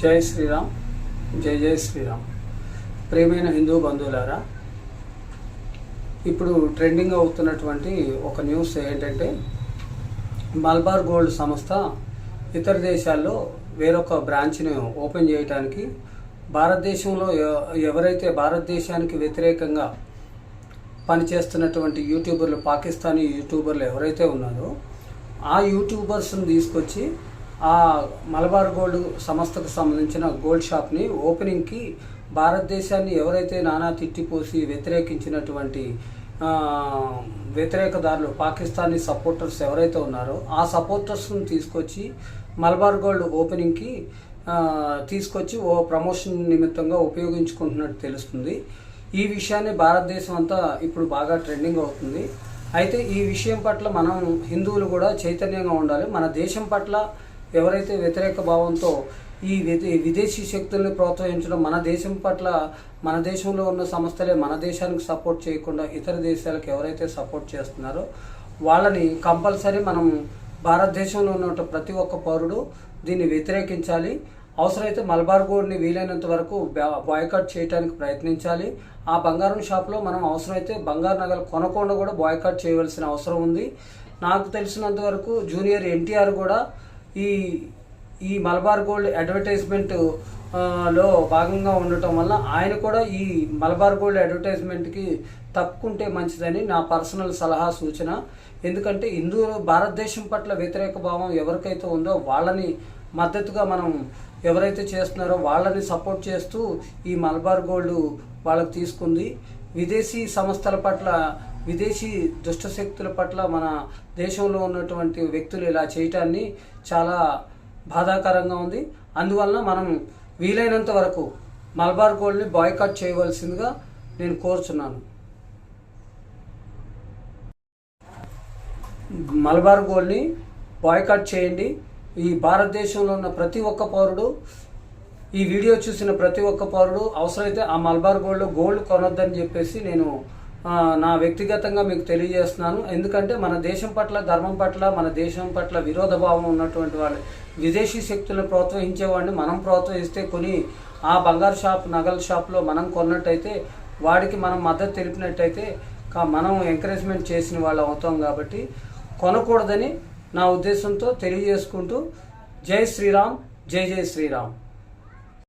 జై శ్రీరామ్ జై జై శ్రీరామ్. ప్రేమైన హిందూ బంధువులారా ఇప్పుడు ట్రెండింగ్ అవుతున్నటువంటి ఒక న్యూస్ ఏంటంటే మల్బార్ గోల్డ్ సంస్థ ఇతర దేశాల్లో వేరొక బ్రాంచ్ని ఓపెన్ చేయడానికి భారతదేశంలో ఎవరైతే భారతదేశానికి వ్యతిరేకంగా పనిచేస్తున్నటువంటి యూట్యూబర్లు పాకిస్తానీ యూట్యూబర్లు ఎవరైతే ఉన్నారో ఆ యూట్యూబర్స్ని తీసుకొచ్చి ఆ మలబార్ గోల్డ్ సంస్థకు సంబంధించిన గోల్డ్ షాప్ని ఓపెనింగ్కి భారతదేశాన్ని ఎవరైతే నానా తిట్టిపోసి వ్యతిరేకించినటువంటి వ్యతిరేకదారులు పాకిస్తానీ సపోర్టర్స్ ఎవరైతే ఉన్నారో ఆ సపోర్టర్స్ని తీసుకొచ్చి మలబార్ గోల్డ్ ఓపెనింగ్కి తీసుకొచ్చి ఓ ప్రమోషన్ నిమిత్తంగా ఉపయోగించుకుంటున్నట్టు తెలుస్తుంది. ఈ విషయాన్ని భారతదేశం అంతా ఇప్పుడు బాగా ట్రెండింగ్ అవుతుంది. అయితే ఈ విషయం పట్ల మనం హిందువులు కూడా చైతన్యంగా ఉండాలి. మన దేశం పట్ల ఎవరైతే వ్యతిరేక భావంతో ఈ విదే విదేశీ శక్తుల్ని ప్రోత్సహించడం మన దేశం పట్ల మన దేశంలో ఉన్న సంస్థలే మన దేశానికి సపోర్ట్ చేయకుండా ఇతర దేశాలకు ఎవరైతే సపోర్ట్ చేస్తున్నారో వాళ్ళని కంపల్సరీ మనం భారతదేశంలో ఉన్న ప్రతి ఒక్క పౌరుడు దీన్ని వ్యతిరేకించాలి. అవసరమైతే మలబార్ గోల్డ్ని వీలైనంత వరకు బాయ్కాట్ చేయడానికి ప్రయత్నించాలి. ఆ బంగారం షాప్లో మనం అవసరమైతే బంగారు నగలు కొనకుండా కూడా బాయ్కాట్ చేయవలసిన అవసరం ఉంది. నాకు తెలిసినంత వరకు జూనియర్ ఎన్టీఆర్ కూడా ఈ ఈ మలబార్ గోల్డ్ అడ్వర్టైజ్మెంట్లో భాగంగా ఉండటం వల్ల ఆయన కూడా ఈ మలబార్ గోల్డ్ అడ్వర్టైజ్మెంట్కి తప్పుకుంటే మంచిదని నా పర్సనల్ సలహా సూచన. ఎందుకంటే హిందూ భారతదేశం పట్ల వ్యతిరేక భావం ఎవరికైతే ఉందో వాళ్ళని మద్దతుగా మనం ఎవరైతే చేస్తున్నారో వాళ్ళని సపోర్ట్ చేస్తూ ఈ మలబార్ గోల్డ్ వాళ్ళకి తీసుకుంది. విదేశీ సంస్థల పట్ల విదేశీ దుష్ట శక్తుల పట్ల మన దేశంలో ఉన్నటువంటి వ్యక్తులు ఇలా చేయటాన్ని చాలా బాధాకరంగా ఉంది. అందువలన మనం వీలైనంత వరకు మల్బార్ గోల్డ్ని బాయ్కాట్ చేయవలసిందిగా నేను కోరుచున్నాను. మలబార్ గోల్డ్ని బాయ్కాట్ చేయండి. ఈ భారతదేశంలో ఉన్న ప్రతి ఒక్క పౌరుడు ఈ వీడియో చూసిన ప్రతి ఒక్క పౌరుడు అవసరమైతే ఆ మల్బార్ గోల్డ్ గోల్డ్ కొనొద్దని చెప్పేసి నేను నా వ్యక్తిగతంగా మీకు తెలియజేస్తున్నాను. ఎందుకంటే మన దేశం పట్ల ధర్మం పట్ల మన దేశం పట్ల విరోధ భావం ఉన్నటువంటి వాళ్ళు విదేశీ శక్తులను ప్రోత్సహించేవాడిని మనం ప్రోత్సహిస్తే కొని ఆ బంగారు షాప్ నగల షాప్లో మనం కొన్నట్టయితే వాడికి మనం మద్దతు తెలిపినట్టయితే మనం ఎంకరేజ్మెంట్ చేసిన వాళ్ళు అవుతాం కాబట్టి కొనకూడదని నా ఉద్దేశంతో తెలియజేసుకుంటూ జై శ్రీరామ్ జై జై శ్రీరామ్.